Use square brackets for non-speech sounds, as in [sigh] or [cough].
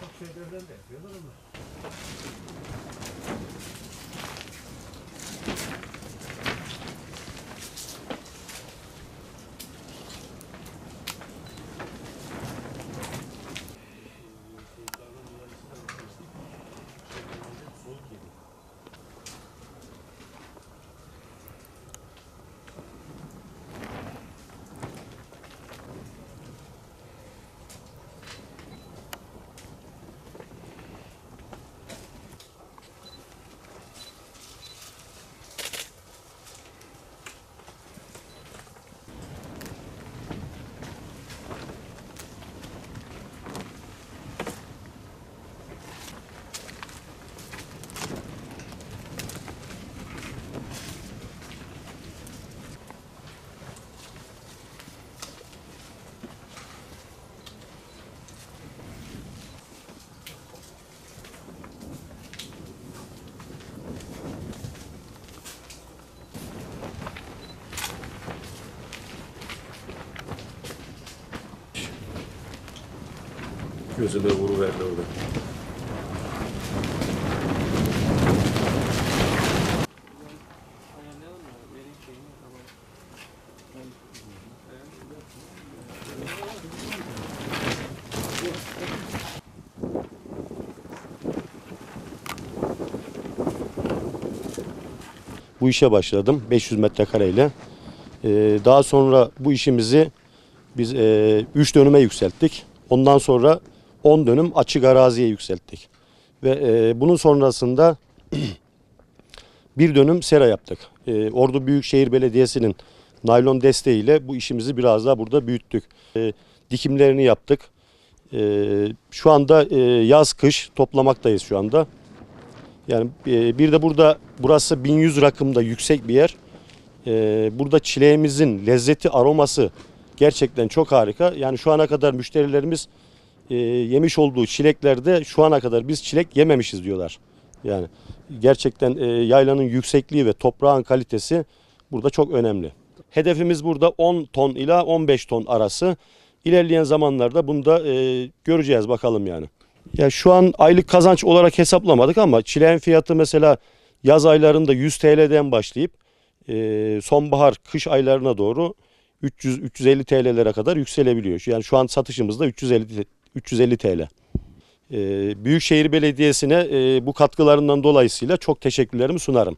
Gözüne vuruverdi orada. Ayarlayalım mı? Vereyim şeyini. Tamam. bu işe başladım 500 metrekareyle. Ee, daha sonra bu işimizi biz 3 dönüme yükselttik. Ondan sonra 10 dönüm açık araziye yükselttik. Ve e, bunun sonrasında [clears throat] bir dönüm sera yaptık. Ee, Ordu Büyükşehir Belediyesi'nin naylon desteğiyle bu işimizi biraz daha burada büyüttük. Ee, dikimlerini yaptık. Ee, şu anda e, yaz kış toplamaktayız şu anda. Yani e, bir de burada burası 1100 rakımda yüksek bir yer. E, burada çileğimizin lezzeti, aroması gerçekten çok harika. Yani şu ana kadar müşterilerimiz e, yemiş olduğu çileklerde şu ana kadar biz çilek yememişiz diyorlar. Yani gerçekten e, yaylanın yüksekliği ve toprağın kalitesi burada çok önemli. Hedefimiz burada 10 ton ila 15 ton arası. İlerleyen zamanlarda bunu da e, göreceğiz bakalım yani. Ya şu an aylık kazanç olarak hesaplamadık ama çileğin fiyatı mesela yaz aylarında 100 TL'den başlayıp e, sonbahar kış aylarına doğru 300 350 TL'lere kadar yükselebiliyor. Yani şu an satışımızda 350 350 TL. E, Büyükşehir Belediyesi'ne e, bu katkılarından dolayısıyla çok teşekkürlerimi sunarım.